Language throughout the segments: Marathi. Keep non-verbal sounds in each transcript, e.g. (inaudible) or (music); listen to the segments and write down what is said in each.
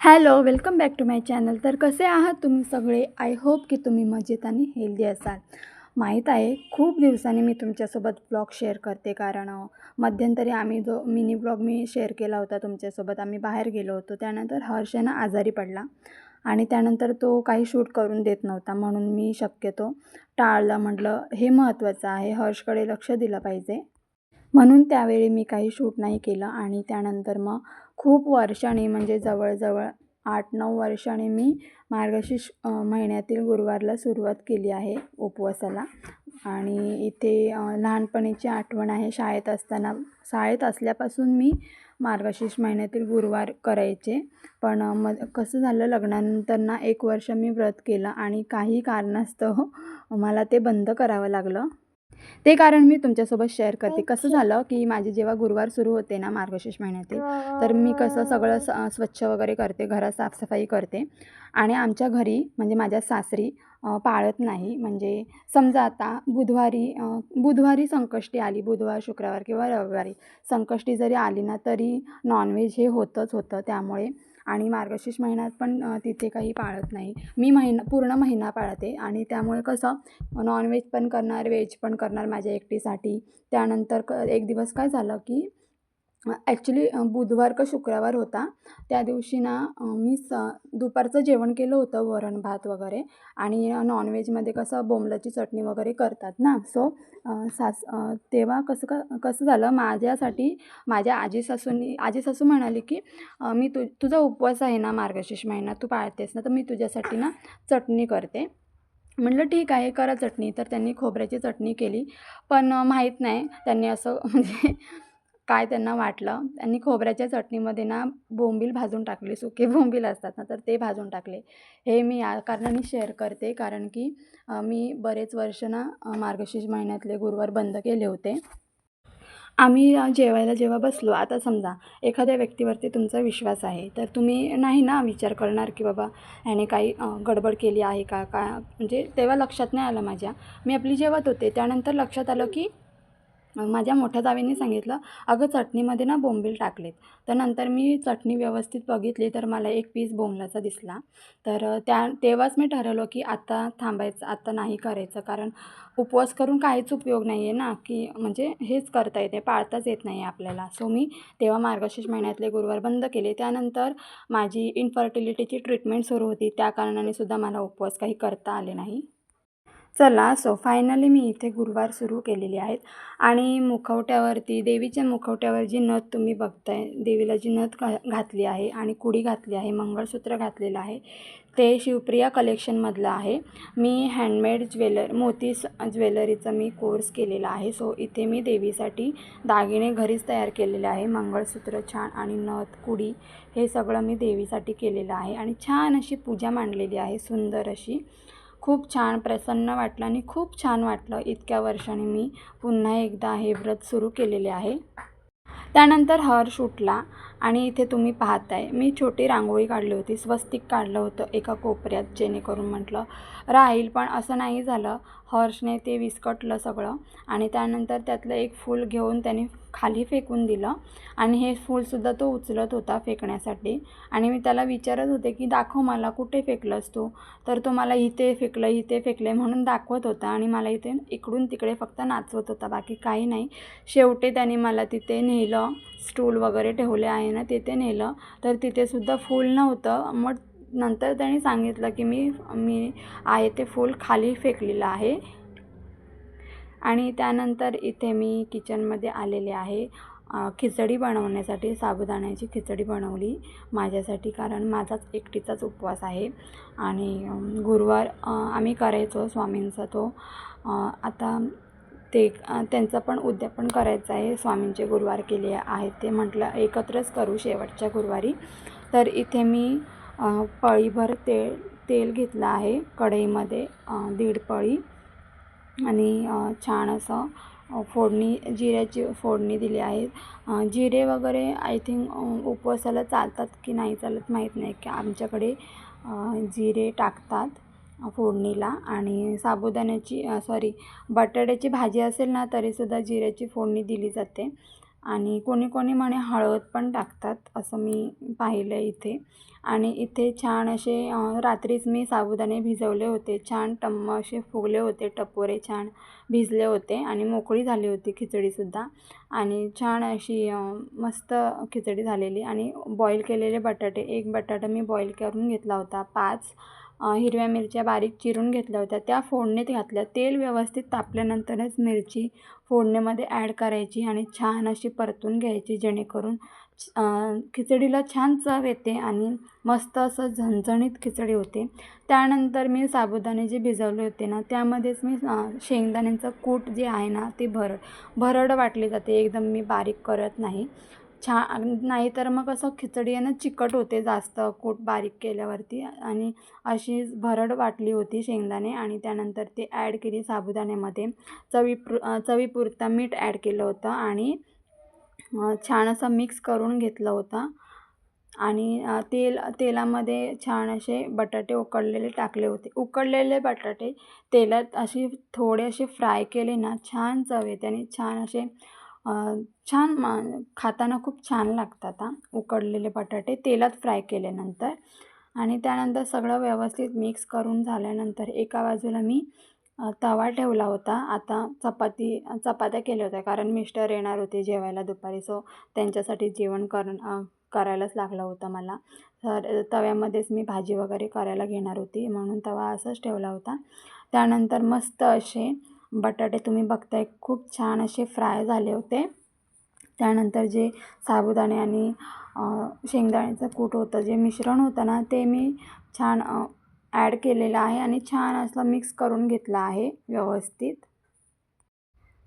Hello welcome back to my channel. तर कसे आहात तुम्ही सगळे? आय होप की तुम्ही मजेत आणि हेल्दी असाल. माहीत आहे खूप दिवसांनी मी तुमच्यासोबत ब्लॉग शेअर करते कारण मध्यंतरी आम्ही जो मिनी ब्लॉग मी शेअर केला होता तुमच्यासोबत आम्ही बाहेर गेलो होतो. त्यानंतर हर्ष आजारी पडला आणि त्यानंतर तो काही शूट करून देत नव्हता म्हणून मी शक्यतो टाळलं म्हटलं हे महत्त्वाचं आहे. हर्षकडे लक्ष दिलं पाहिजे. म्हणून त्यावेळी मी काही शूट नाही केलं आणि त्यानंतर मग खूप वर्षांनी म्हणजे जवळजवळ आठ नऊ वर्षांनी मी मार्गशीर्ष महिन्यातील गुरुवारला सुरुवात केली आहे उपवासाला. आणि इथे लहानपणीची आठवण आहे शाळेत असताना शाळेत असल्यापासून मी मार्गशीर्ष महिन्यातील गुरुवार करायचे. पण मग कसं झालं लग्नानंतर ना एक वर्ष मी व्रत केलं आणि काही कारणास्तव मला ते बंद करावं लागलं. ते कारण मी तुमच्यासोबत शेअर करते. कसं झालं की माझे जेव्हा गुरुवार सुरू होते ना मार्गशीर्ष महिन्यातील तर मी कसं सगळं स स्वच्छ वगैरे करते घरात साफसफाई करते. आणि आमच्या घरी म्हणजे माझ्या सासरी पाळत नाही. म्हणजे समजा आता बुधवारी बुधवारी संकष्टी आली बुधवार शुक्रवार किंवा रविवारी संकष्टी जरी आली ना तरी नॉनव्हेज हे होतंच होतं. त्यामुळे आणि मार्गशीर्ष महिन्यात पण तिथे काही पाळत नाही. मी महिना पूर्ण महिना पाळते आणि त्यामुळे कसं नॉनव्हेज पण करणार व्हेज पण करणार माझ्या एकटीसाठी. त्यानंतर क एक दिवस काय झालं की ॲक्च्युली बुधवार का शुक्रवार होता त्या दिवशी ना मी स दुपारचं जेवण केलं होतं वरण भात वगैरे आणि नॉनव्हेजमध्ये कसं बोंबलाची चटणी वगैरे करतात ना. सो सास तेव्हा कसं क कसं झालं माझ्यासाठी माझ्या आजी सासूनी आजी सासू म्हणाली की मी तु तुझा उपवास आहे ना मार्गशीर्ष महिना तू पाळतेस ना तर मी तुझ्यासाठी ना चटणी करते. म्हटलं ठीक आहे करा चटणी. तर त्यांनी खोबऱ्याची चटणी केली. पण माहीत नाही त्यांनी असं (laughs) म्हणजे काय त्यांना वाटलं त्यांनी खोबऱ्याच्या चटणीमध्ये ना बोंबील भाजून टाकले सुके बोंबील असतात ना तर ते भाजून टाकले. हे मी या कारणाने शेअर करते कारण की मी बरेच वर्ष ना मार्गशीर्ष महिन्यातले गुरुवार बंद केले होते. आम्ही जेवायला जेव्हा बसलो आता समजा एखाद्या व्यक्तीवरती तुमचा विश्वास आहे तर तुम्ही नाही ना विचार करणार की बाबा ह्याने काही गडबड केली आहे का का म्हणजे तेव्हा लक्षात नाही आलं माझ्या. मी आपली जेवत होते त्यानंतर लक्षात आलं की माझ्या मोठ्या जावेने सांगितलं अगं चटणीमध्ये ना बोंबील टाकलेत. तर नंतर मी चटणी व्यवस्थित बघितली तर मला एक पीस बोंबलाचा दिसला. तर त्या तेव्हाच मी ठरवलं की आत्ता थांबायचं आत्ता नाही करायचं कारण उपवास करून काहीच उपयोग नाही आहे ना की म्हणजे हेच करता येते पाळताच येत नाही आपल्याला. सो मी तेव्हा मार्गशीर्ष महिन्यातले गुरुवार बंद केले. त्यानंतर माझी इन्फर्टिलिटीची ट्रीटमेंट सुरू होती. त्या कारणाने सुद्धा मला उपवास काही करता आले नाही. चला सो फायनली मी इथे गुरुवार सुरू केलेली आहेत. आणि मुखवट्यावरती देवीच्या मुखवट्यावर जी नथ तुम्ही बघताय देवीला जी नथ घा घातली आहे आणि कुडी घातली आहे मंगळसूत्र घातलेलं आहे ते शिवप्रिया कलेक्शनमधलं आहे. मी हँडमेड ज्वेलर मोती ज्वेलरीचा मी कोर्स केलेला आहे. सो इथे मी देवीसाठी दागिने घरीच तयार केलेले आहे. मंगळसूत्र छान आणि नथ कुडी हे सगळं मी देवीसाठी केलेलं आहे. आणि छान अशी पूजा मांडलेली आहे सुंदर अशी. खूप छान प्रसन्न वाटलं आणि खूप छान वाटलं इतक्या वर्षांनी मी पुन्हा एकदा हे व्रत सुरू केलेले आहे. त्यानंतर हर उठला आणि इथे तुम्ही पाहताय. मी छोटी रांगोळी काढली होती स्वस्तिक काढलं होतं एका कोपऱ्यात जेणेकरून म्हटलं राहील पण असं नाही झालं. हर्षने ते विस्कटलं सगळं आणि त्यानंतर त्यातलं एक फूल घेऊन त्याने खाली फेकून दिलं आणि हे फूलसुद्धा तो उचलत होता फेकण्यासाठी आणि मी त्याला विचारत होते की दाखव मला कुठे फेकलंस तू? तर तो मला इथे फेकलं इथे फेकले म्हणून दाखवत होता आणि मला इथे इकडून तिकडे फक्त नाचवत होता बाकी काही नाही. शेवटी त्याने मला तिथे नेलं स्टूल वगैरे ठेवले आहे. ना तिथे नेलं. तर तिथेसुद्धा फूल नव्हतं. मग नंतर त्यांनी सांगितलं की मी मी आहे ते फूल खाली फेकलेलं आहे. आणि त्यानंतर इथे मी किचनमध्ये आलेले आहे. खिचडी बनवण्यासाठी साबुदाण्याची खिचडी बनवली माझ्यासाठी कारण माझाच एकटीचाच उपवास आहे. आणि गुरुवार आम्ही करायचो स्वामींचा तो. आता ते त्यांचं त्यांचा पण उद्यापन करायचं आहे. स्वामींचे गुरुवार केले आहेत. ते म्हटलं एकत्रच करू शेवटच्या गुरुवारी. तर इथे मी पळीभर तेल तेल घेतलं आहे कढईमध्ये दीड पळी. आणि छान असं फोडणी जिऱ्याची फोडणी दिली आहे. जिरे वगैरे आय थिंक उपवासाला चालतात की नाही चालत माहीत नाही. की आमच्याकडे जिरे टाकतात. फोडणीला आणि साबुदाण्याची सॉरी बटाट्याची भाजी असेल ना तरीसुद्धा जिऱ्याची फोडणी दिली जाते. आणि कोणी कोणी म्हणे हळद पण टाकतात असं मी पाहिलं आहे इथे. आणि इथे छान असे रात्रीच मी साबुदाणे भिजवले होते. छान टम्म असे फुगले होते टपोरे छान भिजले होते आणि मोकळी झाली होती खिचडीसुद्धा. आणि छान अशी मस्त खिचडी झालेली. आणि बॉईल केलेले बटाटे एक बटाटा मी बॉईल करून घेतला होता पाच हिरव्या मिरच्या बारीक चिरून घेतल्या होत्या. त्या फोडणीत घातल्या. तेल व्यवस्थित तापल्यानंतरच मिरची फोडणीमध्ये ॲड करायची आणि छान अशी परतून घ्यायची जेणेकरून खिचडीला छान चव येते आणि मस्त असं झणझणीत खिचडी होते. त्यानंतर मी साबुदाणे जे भिजवले होते ना त्यामध्येच मी शेंगदाण्यांचं कूट जे आहे ना ते भरड भरड वाटली जाते. एकदम मी बारीक करत नाही. छान नाही तर मग असं खिचडी आहे ना चिकट होते जास्त कूट बारीक केल्यावरती. आणि अशी भरड वाटली होती शेंगदाणे आणि त्यानंतर ते ॲड केली साबुदाण्यामध्ये. चवी चवीपुरता मीठ ॲड केलं होतं आणि छान असं मिक्स करून घेतलं होतं. आणि तेल तेलामध्ये छान असे बटाटे उकडलेले टाकले होते. उकडलेले बटाटे तेलात असे थोडे असे फ्राय केले ना छान चव येते आणि छान असे छान मा खाताना खूप छान लागतात हां. उकडलेले बटाटे तेलात फ्राय केल्यानंतर आणि त्यानंतर सगळं व्यवस्थित मिक्स करून झाल्यानंतर एका बाजूला मी तवा ठेवला होता. आता चपाती चपात्या केल्या होत्या कारण मिस्टर येणार होते जेवायला दुपारी सो त्यांच्यासाठी जेवण कर करायलाच लागलं होतं मला. तर तव्यामध्येच मी भाजी वगैरे करायला घेणार होती म्हणून तवा असाच ठेवला होता. त्यानंतर मस्त असे बटाटे तुम्ही बघताय खूप छान असे फ्राय झाले होते. त्यानंतर जे साबुदाणे आणि शेंगदाण्याचं कूट होतं जे मिश्रण होतं ना ते मी छान ॲड केलेलं आहे आणि छान असं मिक्स करून घेतलं आहे व्यवस्थित.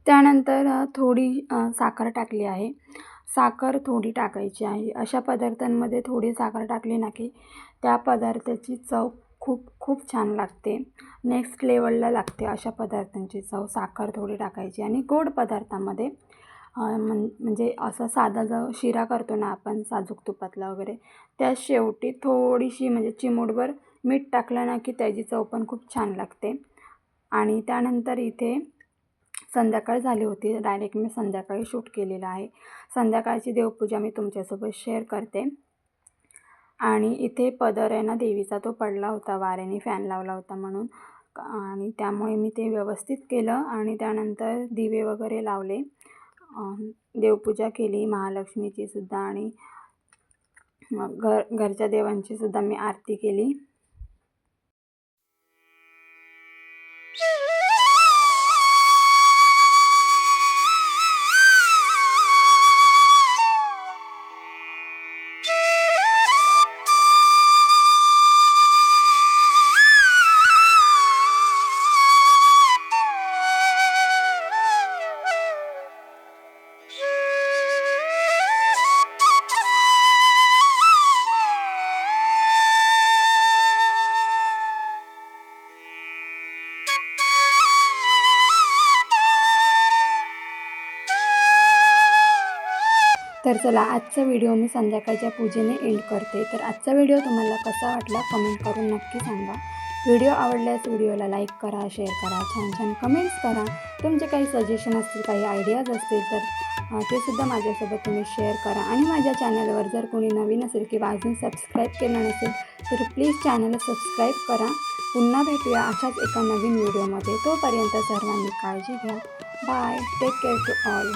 त्यानंतर थोडी साखर टाकली आहे. साखर थोडी टाकायची आहे. अशा पदार्थांमध्ये थोडी साखर टाकली ना की त्या पदार्थाची चव खूप खूप छान लागते. नेक्स्ट लेवलला लागते अशा पदार्थांची चव. साखर थोडी टाकायची आणि गोड पदार्थामध्ये मन म्हण म्हणजे असं साधा जो शिरा करतो ना आपण साजूक तुपातला वगैरे त्या शेवटी थोडीशी म्हणजे चिमूटभर मीठ टाकलं ना की त्याची चव पण खूप छान लागते. आणि त्यानंतर इथे संध्याकाळ झाली होती. डायरेक्ट मी संध्याकाळी शूट केलेलं आहे. संध्याकाळची देवपूजा मी तुमच्यासोबत शेअर करते. आणि इथे पदर आहे ना देवीचा तो पडला होता वाऱ्याने फॅन लावला होता म्हणून. आणि त्यामुळे मी ते व्यवस्थित केलं आणि त्यानंतर दिवे वगैरे लावले. देवपूजा केली महालक्ष्मीची सुद्धा आणि घर घरच्या देवांची सुद्धा मी आरती केली. तर चला आजचा व्हिडिओ मी संध्याकाळच्या पूजेने एंड करते. तर आजचा व्हिडिओ तुम्हाला कसा वाटला कमेंट करून नक्की सांगा. व्हिडिओ आवडल्यास व्हिडिओला लाईक करा शेअर करा छान छान कमेंट्स करा. तुमचे काही सजेशन असतील काही आयडियाज असतील तर ते सुद्धा माझ्यासोबत तुम्ही शेअर करा. आणि माझ्या चॅनलवर जर कोणी नवीन असेल किंवा अजून सबस्क्राईब केलं नसेल तर प्लीज चॅनलला सबस्क्राईब करा. पुन्हा भेटूया अशाच एका नवीन व्हिडिओमध्ये तोपर्यंत सर्वांनी काळजी घ्या. Bye take care to all